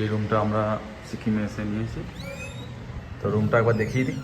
যে রুমটা আমরা সিকিমে এসে নিয়েছি। তো রুমটা একবার দেখিয়ে দিই।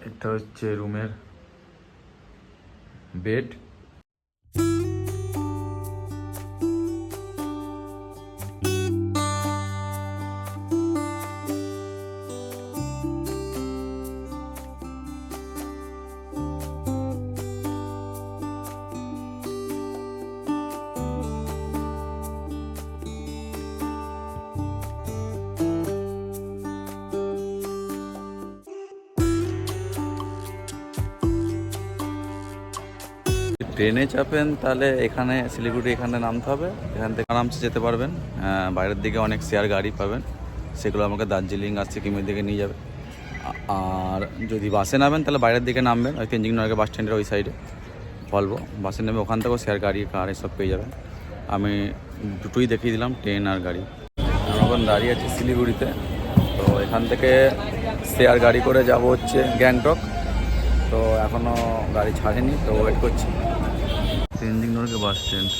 এটা হচ্ছে রুমের বেড ট্রেনে চাপেন, তাহলে এখানে শিলিগুড়ি এখানে নামতে হবে। এখান থেকে আরামসে যেতে পারবেন। বাইরের দিকে অনেক শেয়ার গাড়ি পাবেন। সেগুলো আমাকে দার্জিলিং আর সিকিমের দিকে নিয়ে যাবে। আর যদি বাসে নামেন, তাহলে বাইরের দিকে নামবেন। ওই তেঞ্জিং নরকে বাস স্ট্যান্ডের ওই সাইডে, বলব। বাসে নেমে ওখান থেকেও শেয়ার গাড়ি, কার এসব পেয়ে যাবেন। আমি দুটোই দেখিয়ে দিলাম, ট্রেন আর গাড়ি। এখন দাঁড়িয়ে আছি শিলিগুড়িতে। তো এখান থেকে শেয়ার গাড়ি করে যাব হচ্ছে গ্যাংটক। তো এখনও গাড়ি ছাড়েনি, তো ওয়েট করছি। তেঞ্জিং নরকে বাস স্ট্যান্ড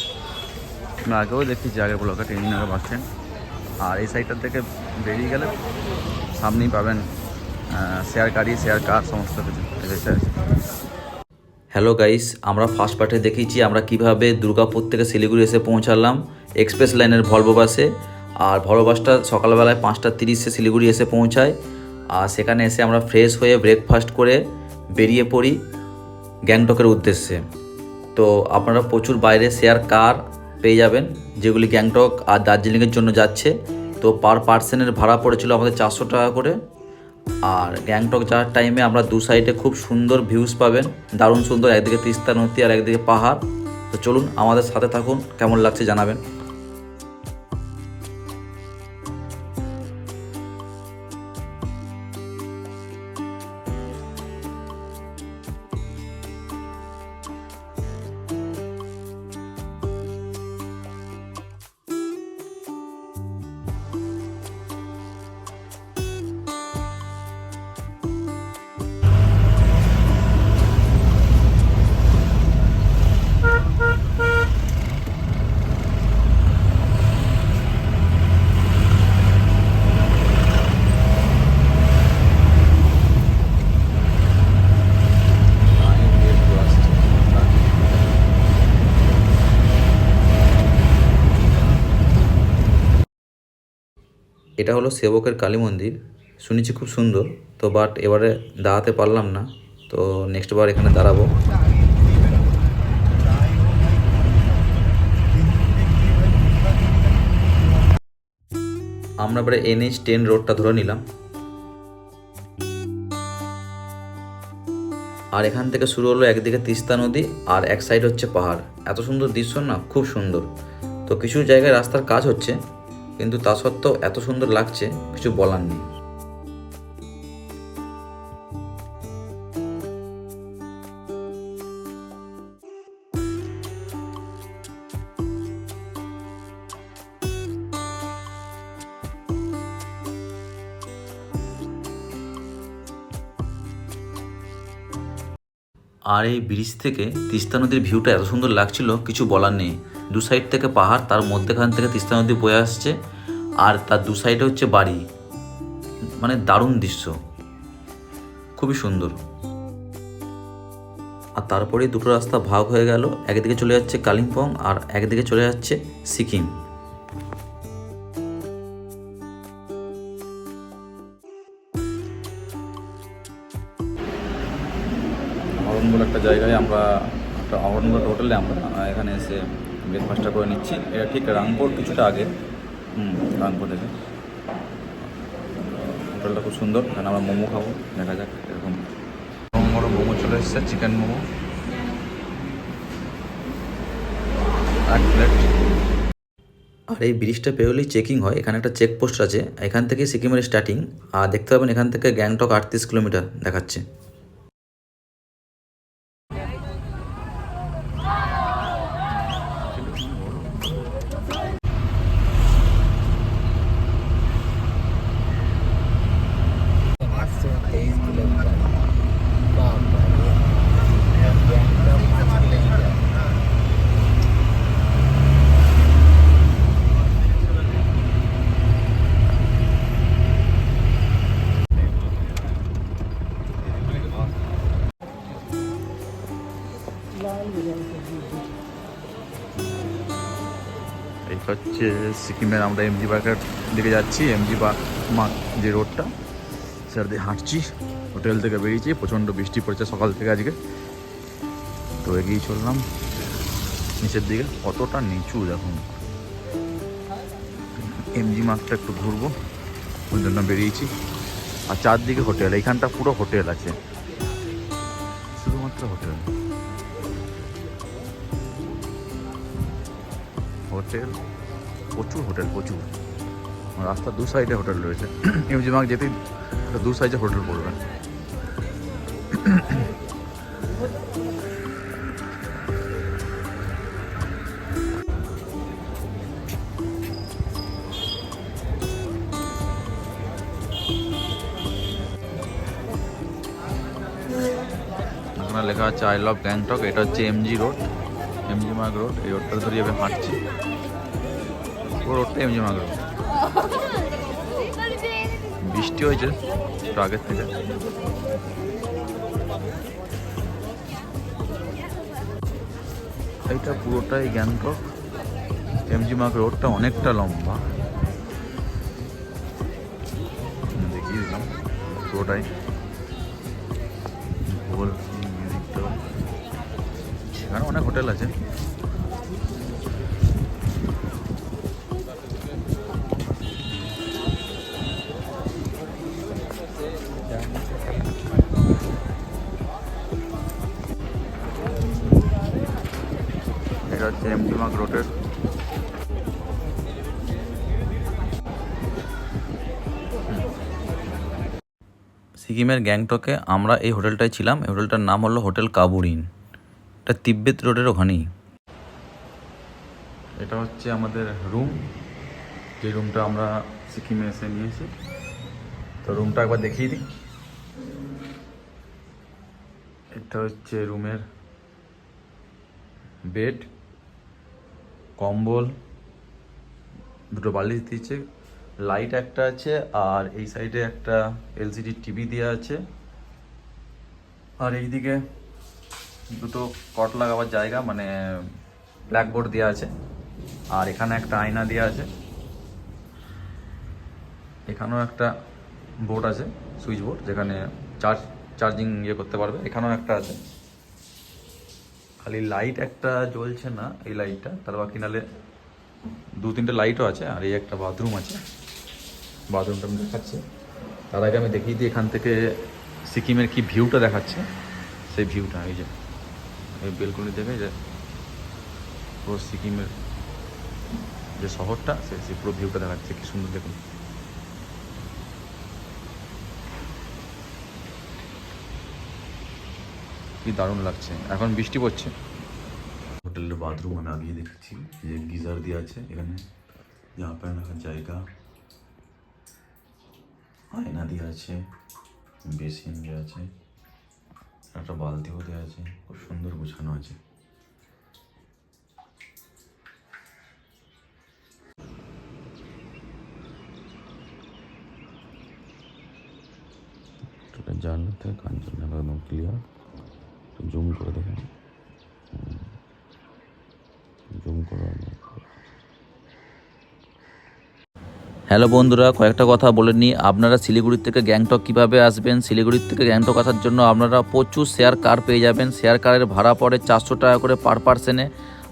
আমি আগেও দেখেছি, আগের ব্লকে তেঞ্জিং নরকে বাস স্ট্যান্ড আর এই সাইডটা থেকে বেরিয়ে গেলে সামনেই পাবেন শেয়ার গাড়ি শেয়ার কার সমস্ত কিছু হ্যালো গাইস আমরা ফার্স্ট পার্টে দেখিয়েছি আমরা কীভাবে দুর্গাপুর থেকে শিলিগুড়ি এসে পৌঁছালাম এক্সপ্রেস লাইনের ভলভো বাসে আর ভলভো বাসটা সকালবেলায় পাঁচটা তিরিশে শিলিগুড়ি এসে পৌঁছায়। আর সেখানে এসে আমরা ফ্রেশ হয়ে ব্রেকফাস্ট করে বেরিয়ে পড়ি গ্যাংটকের উদ্দেশ্যে। তো আপনারা প্রচুর বাইরে শেয়ার কার পেয়ে যাবেন, যেগুলি গ্যাংটক আর দার্জিলিংয়ের জন্য যাচ্ছে। তো পার পার্সনের ভাড়া পড়েছিল আমাদের চারশো টাকা করে। আর গ্যাংটক যাওয়ার টাইমে আমরা দু সাইডে খুব সুন্দর ভিউজ পাবেন। দারুণ সুন্দর একদিকে তিস্তা নদী আর একদিকে পাহাড়। তো চলুন আমাদের সাথে থাকুন, কেমন লাগছে জানাবেন। এটা হলো সেবকের কালী মন্দির। শুনেছি খুব সুন্দর। তো বাট এবারে দাঁড়াতে পারলাম না। তো নেক্সট বার এখানে দাঁড়াবো। আমরা এবারে এনএইচ টেন রোডটা ধরে নিলাম। আর এখান থেকে শুরু হলো একদিকে তিস্তা নদী আর এক সাইড হচ্ছে পাহাড়। এত সুন্দর দৃশ্য না, খুব সুন্দর। তো কিছু জায়গায় রাস্তার কাজ হচ্ছে। কিন্তু তা সত্ত্বেও এত সুন্দর লাগছে কিছু বলার নেই। আর এই ব্রিজ থেকে তিস্তা নদীর ভিউটা এত সুন্দর লাগছিল, কিছু বলার নেই। দু সাইড থেকে পাহাড়, তার মধ্যেখান থেকে তিস্তা নদী বয়ে আসছে, আর তার দু সাইডে হচ্ছে বাড়ি। মানে দারুণ দৃশ্য। খুবই সুন্দর। আর তারপরে দুটো রাস্তা ভাগ হয়ে গেল, একদিকে চলে যাচ্ছে কালিম্পং আর একদিকে চলে যাচ্ছে সিকিম। জায়গায় আমরা একটা অরণ হোটেলে আমরা এখানে এসে ব্রেকফাস্টটা করে নিচ্ছি। এটা ঠিক রাংপুর কিছুটা আগে। হুম রাংপুর থেকে। হোটেলটা খুব সুন্দর। এখানে আমরা মোমো খাব, দেখা যাক, এরকম। বড় মোমো চলে এসেছে চিকেন মোমো। এক প্লেট আর এই ব্রিজটা পেরোলেই চেকিং হয়। এখানে একটা চেক পোস্ট আছে। এখান থেকে সিকিমের স্টার্টিং আর দেখতে পাবেন এখান থেকে গ্যাংটক আটত্রিশ কিলোমিটার দেখাচ্ছে। হচ্ছে সিকিমের আমরা এমজি পার্কের দিকে যাচ্ছি। এমজি পার্ক মার্ক যে রোডটা সেটা দিয়ে হাঁটছি। হোটেল থেকে বেরিয়েছি, প্রচণ্ড বৃষ্টি পড়েছে সকাল থেকে আজকে। তো এগিয়ে চললাম নিচের দিকে। কতটা নিচু দেখুন এমজি মার্কটা একটু ঘুরবো, ওই জন্য বেরিয়েছি। আর চারদিকে হোটেল এইখানটা পুরো হোটেল আছে। শুধুমাত্র হোটেল হোটেল প্রচুর হোটেল, প্রচুর। রাস্তার দু সাইডে হোটেল রয়েছে। এমজি মার্ক যেতেই দু সাইডে হোটেল পড়বে। লেখা আছে আই লাভ গ্যাংটক এটা হচ্ছে MG road MG Marg road এই রোডটা ধরে এভাবে হাঁটছি। পুরো রোডটা এমজি মার্গ রোড বৃষ্টি হয়েছে একটু আগের থেকে। এইটা পুরোটাই গ্যাংটক। এমজি মার্গ রোডটা অনেকটা লম্বা। দেখিয়ে দিলাম পুরোটাই। এখানে অনেক হোটেল আছে। এটা হচ্ছে এমজি মার্ক রোডের। সিকিমের গ্যাংটকে আমরা এই হোটেলটায় ছিলাম। এই হোটেলটার নাম হলো হোটেল কাবুরিন। এটা তিব্বেত রোডের ওখানেই। এটা হচ্ছে আমাদের রুম। যে রুমটা আমরা সিকিমে এসে নিয়েছি। তো রুমটা একবার দেখিয়ে দিই। এটা হচ্ছে রুমের বেড। কম্বল, দুটো বালিশ দিচ্ছে লাইট একটা আছে, আর এই সাইডে একটা এলসিডি টিভি দেওয়া আছে। আর এইদিকে দুটো কট লাগাবার জায়গা মানে ব্ল্যাকবোর্ড দেওয়া আছে, আর এখানে একটা আয়না দেওয়া আছে। এখানেও একটা বোর্ড আছে সুইচ বোর্ড যেখানে চার্জ চার্জিং ইয়ে করতে পারবে, এখানেও একটা আছে। খালি লাইট একটা জ্বলছে না, এই লাইটটা তার বাকি নালে দু তিনটে লাইটও আছে, আর এই একটা বাথরুম আছে। বাথরুমটা আমি দেখাচ্ছি। তার আগে আমি দেখিয়ে দিই এখান থেকে সিকিমের কি ভিউটা দেখাচ্ছে। সেই ভিউটা এই যে, এই বেলকনি থেকে যে পুরো সিকিমের যে শহরটা সে পুরো ভিউটা দেখাচ্ছে। কি সুন্দর দেখুন। কি দারুণ লাগছে। এখন বৃষ্টি পড়ছে। হোটেলের বাথরুম আমি আগিয়ে দেখছি। যে গিজার দিয়ে আছে, এখানে জামা প্যান্ট রাখার জায়গা। আয়না দিয়ে আছে, বেসিন দেওয়া আছে, একটা বালতিও দেওয়া আছে, খুব সুন্দর গোছানো আছে। জুম করে দেখেন। জুম করে হ্যালো বন্ধুরা, কয়েকটা কথা বলে নিই। আপনারা শিলিগুড়ির থেকে গ্যাংটক কীভাবে আসবেন? শিলিগুড়ির থেকে গ্যাংটক আসার জন্য আপনারা প্রচুর শেয়ার কার পেয়ে যাবেন। শেয়ার কারের ভাড়া পড়ে চারশো টাকা করে পার পার্সেনে।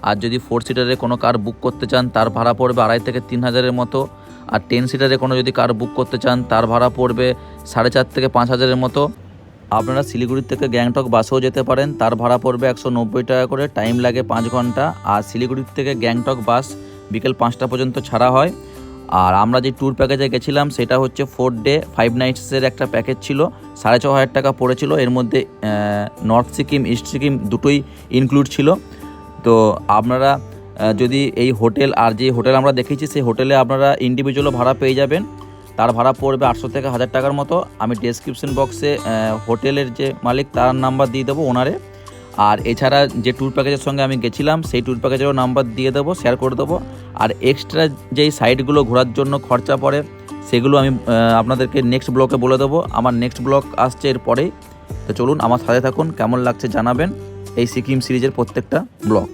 আর যদি ফোর সিটারে কোনো কার বুক করতে চান, তার ভাড়া পড়বে আড়াই থেকে তিন হাজারের মতো। আর টেন সিটারে কোনো যদি কার বুক করতে চান, তার ভাড়া পড়বে সাড়ে চার থেকে পাঁচ হাজারের মতো। আপনারা শিলিগুড়ির থেকে গ্যাংটক বাসেও যেতে পারেন। তার ভাড়া পড়বে একশো নব্বই টাকা করে, টাইম লাগে পাঁচ ঘণ্টা। আর শিলিগুড়ির থেকে গ্যাংটক বাস বিকেল পাঁচটা পর্যন্ত ছাড়া হয়। আর আমরা যে ট্যুর প্যাকেজে গেছিলাম, সেটা হচ্ছে ফোর ডে ফাইভ নাইটসের একটা প্যাকেজ ছিল। সাড়ে ছ হাজার টাকা পড়েছিল। এর মধ্যে নর্থ সিকিম ইস্ট সিকিম দুটোই ইনক্লুড ছিল। তো আপনারা যদি এই হোটেল আর যে হোটেল আমরা দেখেছি, সেই হোটেলে আপনারা ইন্ডিভিজুয়ালও ভাড়া পেয়ে যাবেন। তার ভাড়া পড়বে আটশো থেকে হাজার টাকার মতো। আমি ডেসক্রিপশন বক্সে হোটেলের যে মালিক তার নাম্বার দিয়ে দেবো ওনারে। আর এছাড়া যে ট্যুর প্যাকেজের সঙ্গে আমি গেছিলাম, সেই ট্যুর প্যাকেজেরও নাম্বার দিয়ে দেবো শেয়ার করে দেবো। আর এক্সট্রা যেই সাইটগুলো ঘোরার জন্য খরচা পড়ে, সেগুলো আমি আপনাদেরকে নেক্সট ব্লকে বলে দেবো। আমার নেক্সট ব্লক আসছে এরপরেই তো চলুন আমার সাথে থাকুন, কেমন লাগছে জানাবেন এই সিকিম সিরিজের প্রত্যেকটা ব্লক